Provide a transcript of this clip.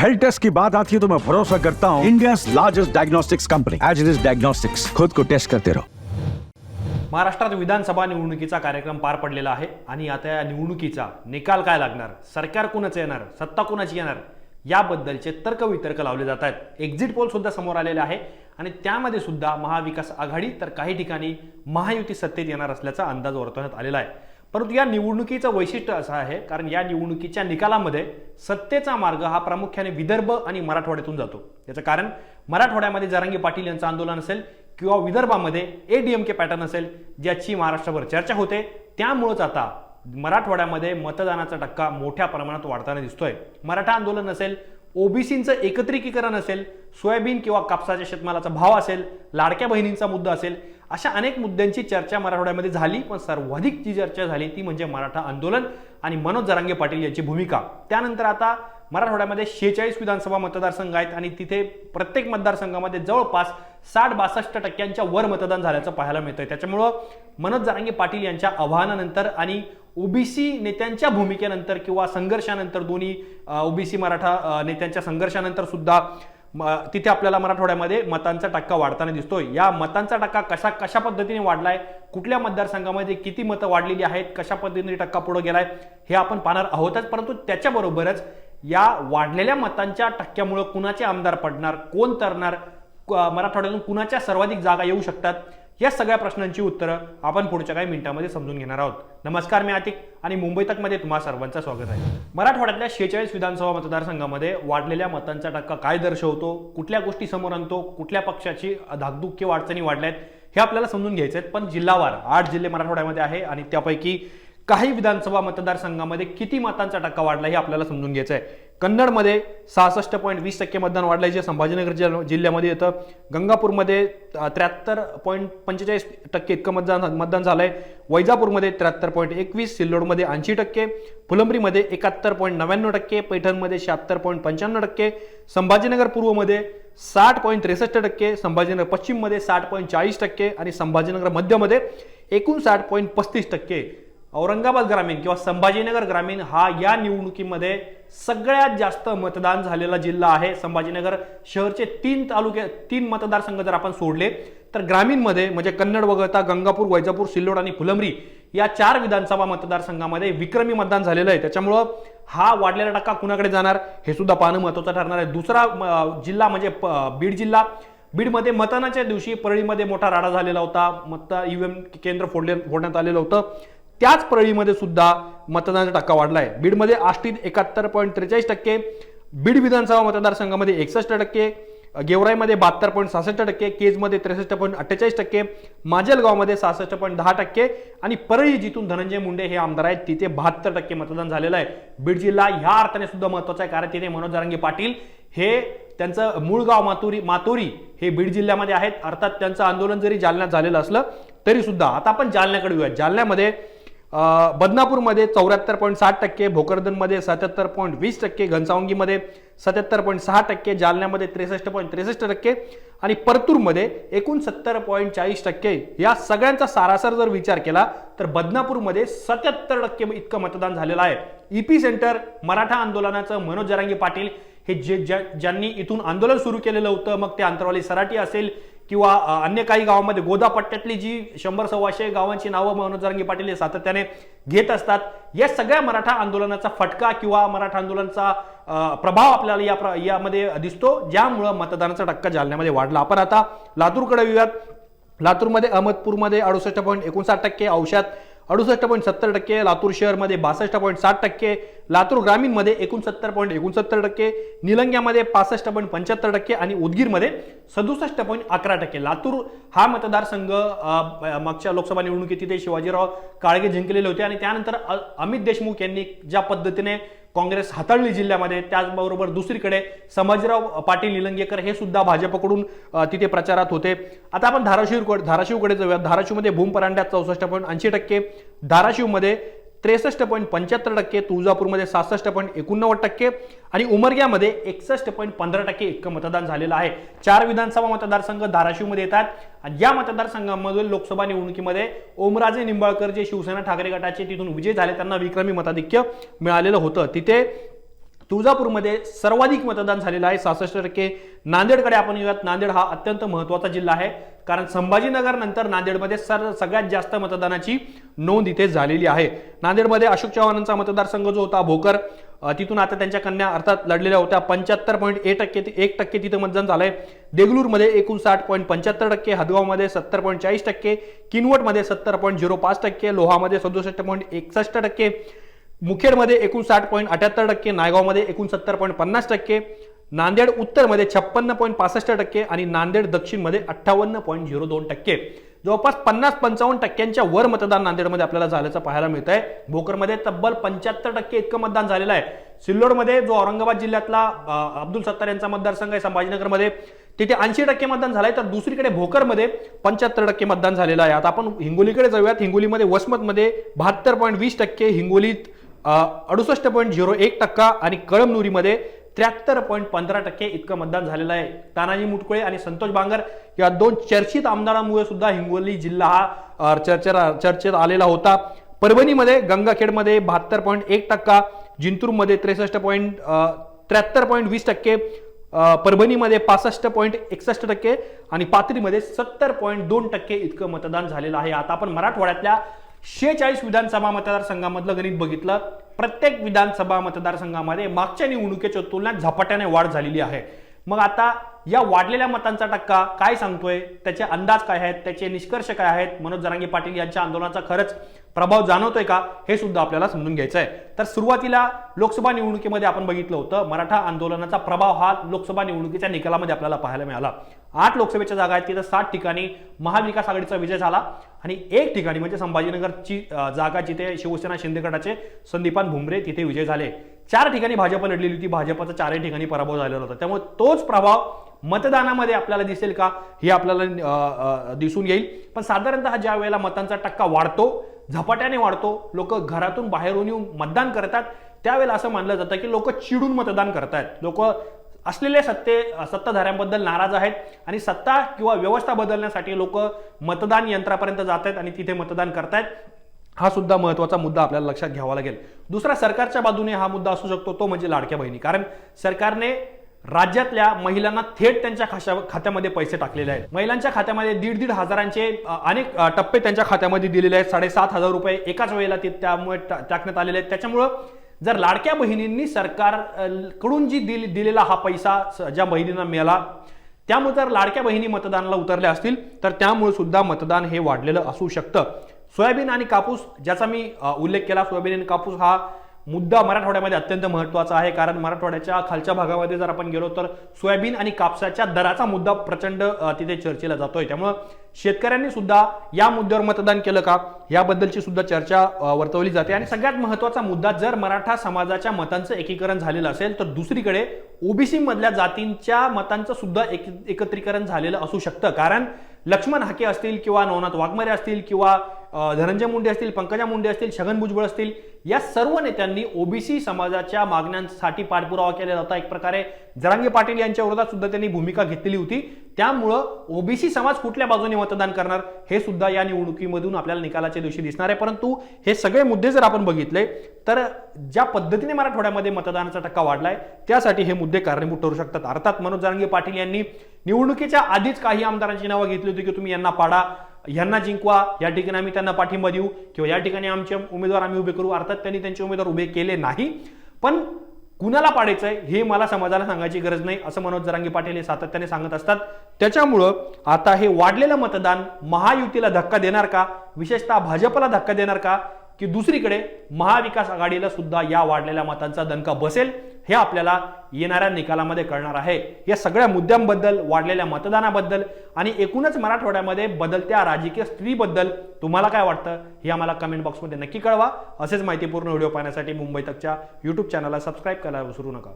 Health taste की बात आती है तो मैं भरोसा करता हूँ India largest diagnostics company as it is diagnostics खुद को टेस्ट करते रहो. महाराष्ट्रात विधानसभा निवडणुकीचा कार्यक्रम पार पडलेला आहे आणि आता या निवडणुकीचा निकाल काय लागणार? सरकार कोणाचं येणार? सत्ता कोणाची येणार? याबद्दलचे तर्कवितर्क लावले जात आहेत. एक्झिट पोल सुद्धा समोर आलेले आहे आणि त्यामध्ये सुद्धा महाविकास आघाडी तर काही ठिकाणी महायुती सत्तेत येणार असल्याचा अंदाज वर्तवण्यात आलेला आहे. परंतु या निवडणुकीचं वैशिष्ट्य असं आहे कारण या निवडणुकीच्या निकालामध्ये सत्तेचा मार्ग हा प्रामुख्याने विदर्भ आणि मराठवाड्यातून जातो. याचं कारण मराठवाड्यामध्ये जरांगी पाटील यांचं आंदोलन असेल किंवा विदर्भामध्ये A D M K pattern असेल ज्याची महाराष्ट्रभर चर्चा होते त्यामुळंच आता मराठवाड्यामध्ये मतदानाचा टक्का मोठ्या प्रमाणात वाढताना दिसतोय. मराठा आंदोलन असेल ओबीसींचं एकत्रिकीकरण असेल सोयाबीन किंवा कापसाच्या शेतमालाचा भाव असेल लाडक्या बहिणींचा मुद्दा असेल अशा अनेक मुद्द्यांची चर्चा मराठवाड्यामध्ये झाली पण सर्वाधिक जी चर्चा झाली ती म्हणजे मराठा आंदोलन आणि मनोज जरांगे पाटील यांची भूमिका. त्यानंतर आता मराठवाड्यामध्ये शेहेचाळीस विधानसभा मतदारसंघ आहेत आणि तिथे प्रत्येक मतदारसंघामध्ये जवळपास साठ बासष्ट टक्क्यांच्या वर मतदान झाल्याचं पाहायला मिळतंय. त्याच्यामुळं मनोज जरांगे पाटील यांच्या आव्हानानंतर आणि ओबीसी नेत्यांच्या भूमिकेनंतर किंवा संघर्षानंतर दोन्ही ओबीसी मराठा नेत्यांच्या संघर्षानंतर सुद्धा तिथे आपल्याला मराठवाड्यामध्ये मतांचा टक्का वाढताना दिसतोय. या मतांचा टक्का कशा कशा पद्धतीने वाढलाय? कुठल्या मतदारसंघामध्ये किती मतं वाढलेली आहेत? कशा पद्धतीने टक्का पुढे गेलाय? हे आपण पाहणार आहोतच परंतु त्याच्याबरोबरच या वाढलेल्या मतांच्या टक्क्यामुळे कुणाचे आमदार पडणार? कोण तरणार? क- मराठवाड्यातून कुणाच्या सर्वाधिक जागा येऊ शकतात? या सगळ्या प्रश्नांची उत्तरं आपण पुढच्या काही मिनिटांमध्ये समजून घेणार आहोत. नमस्कार मी आतिक आणि मुंबई तकमध्ये तुम्हा सर्वांचं स्वागत आहे. मराठवाड्यातल्या शेहेचाळीस विधानसभा मतदारसंघामध्ये वाढलेल्या मतांचा टक्का काय दर्शवतो कुठल्या गोष्टी समोर आणतो कुठल्या पक्षाची धाकधूक अडचणी वाढल्या आहेत हे आपल्याला समजून घ्यायचे आहेत पण जिल्हावार आठ जिल्हे मराठवाड्यामध्ये आहे आणि त्यापैकी काही विधानसभा मतदारसंघामध्ये किती मतांचा टक्का वाढला हे आपल्याला समजून घ्यायचं आहे कन्नडमध्ये सहासष्ट पॉईंट वीस टक्के मतदान वाढलंय. जे संभाजीनगर जिल्ह्यामध्ये येतं. गंगापूरमध्ये त्र्याहत्तर पॉईंट पंचेचाळीस टक्के इतकं मतदान मतदान झालंय. वैजापूरमध्ये त्र्याहत्तर पॉईंट एकवीस सिल्लोडमध्ये ऐंशी टक्के फुलंब्रीमध्ये एकाहत्तर पॉईंट नव्याण्णव टक्के पैठणमध्ये शहात्तर पॉईंट पंच्याण्णव टक्के संभाजीनगर पूर्वमध्ये साठ पॉईंट त्रेसष्ट टक्के संभाजीनगर पश्चिममध्ये साठ पॉईंट चाळीस टक्के आणि संभाजीनगर मध्यमध्ये एकूण साठ पॉईंट पस्तीस टक्के. औरंगाबाद ग्रामीण किंवा संभाजीनगर ग्रामीण हा या निवडणुकीमध्ये सगळ्यात जास्त मतदान झालेला जिल्हा आहे. संभाजीनगर शहरचे तीन तालुके तीन मतदारसंघ जर आपण सोडले तर ग्रामीणमध्ये म्हणजे कन्नड वगळता गंगापूर वैजापूर सिल्लोड आणि फुलंब्री या चार विधानसभा मतदारसंघामध्ये विक्रमी मतदान झालेलं आहे. त्याच्यामुळं हा वाढलेला टक्का कुणाकडे जाणार हे सुद्धा पाहणं महत्वाचं ठरणार आहे. दुसरा जिल्हा म्हणजे प- बीड जिल्हा. बीडमध्ये मतदानाच्या दिवशी परळीमध्ये मोठा राडा झालेला होता. मत ईव्हीएम केंद्र फोडले फोडण्यात आलेलं होतं. त्याच परळीमध्ये सुद्धा मतदानाचा टक्का वाढला आहे बीडमध्ये आष्टीत एकाहत्तर पॉईंट त्रेचाळीस टक्के बीड विधानसभा मतदारसंघामध्ये एकसष्ट टक्के गेवराईमध्ये बहात्तर पॉईंट सहासष्ट टक्के केजमध्ये त्रेसष्ट पॉईंट अठ्ठेचाळीस टक्के माजलगावमध्ये सहासष्ट पॉईंट दहा टक्के आणि परळी जिथून धनंजय मुंडे हे आमदार आहेत तिथे बहात्तर टक्के मतदान झालेलं आहे. बीड जिल्हा ह्या अर्थाने सुद्धा महत्त्वाचा आहे कारण तिथे मनोज जरांगे पाटील हे त्यांचं मूळ गाव मातुरी मातोरी हे बीड जिल्ह्यामध्ये आहेत. अर्थात त्यांचं आंदोलन जरी जालन्यात झालेलं असलं तरी सुद्धा आता आपण जालन्याकडे येऊया जालन्यामध्ये बदनापूरमध्ये चौऱ्याहत्तर पॉईंट साठ टक्के भोकरदनमध्ये सत्याहत्तर पॉईंट वीस टक्के घनसावंगीमध्ये सत्याहत्तर पॉईंट सहा टक्के जालन्यामध्ये त्रेसष्ट पॉईंट त्रेसष्ट टक्के आणि परतूरमध्ये एकोणसत्तर पॉईंट चाळीस टक्के. या सगळ्यांचा सारासर जर विचार केला तर बदनापूरमध्ये सत्याहत्तर टक्के इतकं मतदान झालेलं आहे. ईपी सेंटर मराठा आंदोलनाचं मनोज जरांगी पाटील हे जे ज्यांनी इथून आंदोलन सुरू केलेलं होतं मग ते आंतरवाली सराटी असेल किंवा अन्य काही गावामध्ये गोदापट्ट्यातली जी शंभर सव्वाशे गावांची नावं मनोज जरंगी पाटील हे सातत्याने घेत असतात या सगळ्या मराठा आंदोलनाचा फटका किंवा मराठा आंदोलनाचा प्रभाव आपल्याला या प्र- यामध्ये दिसतो ज्यामुळं मतदानाचा टक्का जालन्यामध्ये वाढला. आपण आता लातूरकडे येऊयात. लातूरमध्ये अहमदपूरमध्ये अडुसष्ट पॉईंट एकोणसाठ टक्के औषध अडुसष्ट पॉईंट सत्तर टक्के लातूर शहरमध्ये बासष्ट पॉईंट साठ टक्के लातूर ग्रामीणमध्ये एकोणसत्तर पॉईंट एकोणसत्तर टक्के निलंग्यामध्ये पासष्ट पॉईंट पंच्याहत्तर टक्के आणि उदगीरमध्ये सदुसष्ट पॉईंट अकरा टक्के. लातूर हा मतदारसंघ मागच्या लोकसभा निवडणुकीत तिथे शिवाजीराव काळगे जिंकलेले होते आणि त्यानंतर अ- अमित देशमुख यांनी ज्या पद्धतीने काँग्रेस हाताळली जिल्ह्यामध्ये त्याचबरोबर दुसरीकडे समाजराव पाटील निलंगेकर हे सुद्धा भाजपकडून तिथे प्रचारात होते. आता आपण धाराशिव धाराशिवकडे जाऊया धाराशिवमध्ये भूम परांड्यात चौसष्ट पॉईंट ऐंशी टक्के. धाराशिवमध्ये त्रेसष्ट पॉईंट पंच्याहत्तर टक्के तुळजापूरमध्ये सहासष्ट पॉईंट एकोणनव्वद टक्के आणि उमरग्यामध्ये एकसष्ट पॉईंट पंधरा टक्के इतकं मतदान झालेलं आहे. चार विधानसभा मतदारसंघ धाराशिवमध्ये येतात आणि या मतदारसंघामधील लोकसभा निवडणुकीमध्ये ओमराजे निंबाळकर जे शिवसेना ठाकरे गटाचे तिथून विजय झाले त्यांना विक्रमी मताधिक्य मिळालेलं होतं. तिथे तुळजापूरमध्ये सर्वाधिक मतदान झालेलं आहे सहासष्ट टक्के. नांदेडकडे आपण येऊयात. नांदेड हा अत्यंत महत्त्वाचा जिल्हा आहे. कारण संभाजीनगर नंतर नांदेडमध्ये सर सगळ्यात जास्त मतदानाची नोंद इथे झालेली आहे. नांदेडमध्ये अशोक चव्हाणांचा मतदारसंघ जो होता भोकर तिथून आता त्यांच्या कन्या अर्थात लढलेल्या होत्या. पंच्याहत्तर पॉईंट एक टक्के एक टक्के तिथं मतदान झालंय. देगलूरमध्ये एकोणसाठ पॉईंट पंच्याहत्तर टक्के हदगावमध्ये सत्तर पॉईंट चाळीस टक्के किनवटमध्ये सत्तर पॉईंट झिरो पाच टक्के लोहामध्ये सदुसष्ट पॉईंट एकसष्ट टक्के मुखेडमध्ये एकोणसाठ पॉईंट अठ्याहत्तर टक्के नायगावमध्ये एकोणसत्तर पॉईंट पन्नास टक्के नांदेड उत्तरमध्ये छप्पन्न पॉईंट पासष्ट टक्के आणि नांदेड दक्षिणमध्ये अठ्ठावन्न पॉईंट झिरो दोन टक्के. जवळपास पन्नास पंचावन्न टक्क्यांच्या वर मतदान नांदेडमध्ये आपल्याला झाल्याचं पाहायला मिळत आहे भोकरमध्ये तब्बल पंच्याहत्तर टक्के इतकं मतदान झालेलं आहे. सिल्लोडमध्ये जो औरंगाबाद जिल्ह्यातला अब्दुल सत्तार यांचा मतदारसंघ आहे संभाजीनगरमध्ये तिथे ऐंशी टक्के मतदान झालंय. तर दुसरीकडे भोकरमध्ये पंच्याहत्तर टक्के मतदान झालेलं आहे. आता आपण हिंगोलीकडे जाऊयात. हिंगोलीमध्ये वसमतमध्ये बहात्तर पॉईंट वीस टक्के हिंगोलीत अडुसष्ट पॉईंट झिरो एक टक्का आणि कळमनुरीमध्ये त्र्याहत्तर पॉईंट पंधरा टक्के इतकं मतदान झालेलं आहे. तानाजी मुटकुळे आणि संतोष बांगर या दोन चर्चित आमदारांमुळे सुद्धा हिंगोली जिल्हा हा चर्चेला चर्चेत आलेला होता. परभणीमध्ये गंगाखेडमध्ये बहात्तर पॉईंट एक टक्का जिंतूरमध्ये त्रेसष्ट पॉईंट त्र्याहत्तर पॉईंट वीस टक्के परभणीमध्ये पासष्ट पॉईंट एकसष्ट टक्के आणि पाथरीमध्ये सत्तर पॉईंट दोन टक्के इतकं मतदान झालेलं आहे. आता आपण मराठवाड्यातल्या शेहेचाळीस विधानसभा मतदारसंघामधलं गणित बघितलं प्रत्येक विधानसभा मतदारसंघामध्ये मागच्या निवडणुकीच्या तुलनेत झपाट्याने वाढ झालेली आहे. मग आता या वाढलेल्या मतांचा टक्का काय सांगतोय? त्याचे अंदाज काय आहेत? त्याचे निष्कर्ष काय आहेत? मनोज जरांगे पाटील यांच्या आंदोलनाचा खरंच प्रभाव जाणवतोय का? हे सुद्धा आपल्याला समजून घ्यायचं आहे तर सुरुवातीला लोकसभा निवडणुकीमध्ये आपण बघितलं होतं मराठा आंदोलनाचा प्रभाव हा लोकसभा निवडणुकीच्या निकालामध्ये आपल्याला पाहायला मिळाला. आठ लोकसभेच्या जागा आहेत तिथं सात ठिकाणी महाविकास आघाडीचा विजय झाला. आणि एक ठिकाणी म्हणजे संभाजीनगरची जागा जिथे शिवसेना शिंदे गटाचे संदीपान भुमरे तिथे विजय झाले. चार ठिकाणी भाजप लढलेली होती. भाजपचा चारही ठिकाणी पराभव झालेला होता. त्यामुळे तोच प्रभाव मतदानामध्ये आपल्याला दिसेल का? हे आपल्याला दिसून येईल. पण साधारणतः ज्या वेळेला मतांचा टक्का वाढतो झपाट्याने वाढतो लोक घरातून बाहेरून येऊन मतदान करतात त्यावेळेला असं मानलं जातं की लोक चिडून मतदान करतायत. लोक असलेले सत्ते सत्ताधाऱ्यांबद्दल नाराज आहेत आणि सत्ता किंवा व्यवस्था बदलण्यासाठी लोक मतदान यंत्रापर्यंत जात आहेत आणि तिथे मतदान करतायत. हा सुद्धा महत्त्वाचा मुद्दा आपल्याला लक्षात घ्यावा लागेल. दुसरा सरकारच्या बाजूने हा मुद्दा असू शकतो तो म्हणजे लाडक्या बहिणी. कारण सरकारने राज्यातल्या महिलांना थेट त्यांच्या खाशा- खात्यामध्ये पैसे टाकलेले आहेत. महिलांच्या खात्यामध्ये दीड दीड हजारांचे अनेक टप्पे त्यांच्या खात्यामध्ये दिलेले आहेत. साडेसात हजार रुपये एकाच वेळेला ते त्यामुळे टाकण्यात आलेले आहेत. त्याच्यामुळं जर लाडक्या बहिणींनी सरकारकडून जी दिल- दिलेला हा पैसा स- ज्या बहिणींना मिळाला त्यामुळे जर लाडक्या बहिणी मतदानाला उतरल्या असतील तर त्यामुळे सुद्धा मतदान हे वाढलेलं असू शकतं. सोयाबीन आणि कापूस ज्याचा मी उल्लेख केला सोयाबीन आणि कापूस हा मुद्दा मराठवाड्यामध्ये अत्यंत महत्त्वाचा आहे. कारण मराठवाड्याच्या खालच्या भागामध्ये जर आपण गेलो तर सोयाबीन आणि कापसाच्या दराचा मुद्दा प्रचंड तिथे चर्चेला जातोय. त्यामुळं शेतकऱ्यांनी सुद्धा या मुद्द्यावर मतदान केलं का? याबद्दलची सुद्धा चर्चा वर्तवली जाते. आणि सगळ्यात महत्त्वाचा मुद्दा जर मराठा समाजाच्या मतांचं एकीकरण झालेलं असेल तर दुसरीकडे ओबीसी मधल्या जातींच्या मतांचं सुद्धा एक एकत्रीकरण झालेलं असू शकतं. कारण लक्ष्मण हाके असतील किंवा नवनाथ वाघमारे असतील किंवा धनंजय मुंडे असतील पंकजा मुंडे असतील छगन भुजबळ असतील या सर्व नेत्यांनी ओबीसी समाजाच्या मागण्यांसाठी पाठपुरावा केलेला होता एक प्रकारे जरांगे पाटील यांच्या विरोधात सुद्धा त्यांनी भूमिका घेतलेली होती. त्यामुळं ओबीसी समाज कुठल्या बाजूने मतदान करणार हे सुद्धा या निवडणुकीमधून आपल्याला निकालाच्या दिवशी दिसणार आहे. परंतु हे सगळे मुद्दे जर आपण बघितले तर ज्या पद्धतीने मराठवाड्यामध्ये मतदानाचा टक्का वाढलाय त्यासाठी हे मुद्दे कारणीभूत ठरू शकतात. अर्थात मनोज जरांगे पाटील यांनी निवडणुकीच्या आधीच काही आमदारांची नावं घेतली होती की तुम्ही यांना पाडा. यांना जिंकवा या ठिकाणी आम्ही त्यांना पाठिंबा देऊ किंवा या ठिकाणी आमचे उमेदवार आम्ही उभे करू. अर्थात त्यांनी त्यांचे उमेदवार उभे केले नाही पण कुणाला पाडायचंय हे मला समाजाला सांगायची गरज नाही असं मनोज जरांगे पाटील हे सातत्याने सांगत असतात. त्याच्यामुळं आता हे वाढलेलं मतदान महायुतीला धक्का देणार का? विशेषतः भाजपला धक्का देणार का? की दुसरीकडे महाविकास आघाडीला सुद्धा या वाढलेल्या मतांचा दणका बसेल. हे आपल्याला येणाऱ्या निकालामध्ये कळणार आहे. या सगळ्या मुद्द्यांबद्दल वाढलेल्या मतदानाबद्दल आणि एकूणच मराठवाड्यामध्ये बदलत्या राजकीय स्त्रीबद्दल तुम्हाला काय वाटतं हे आम्हाला कमेंट बॉक्समध्ये नक्की कळवा. असेच माहितीपूर्ण व्हिडिओ पाहण्यासाठी मुंबई तकच्या यूट्यूब चॅनलला सबस्क्राईब करायला विसरू नका.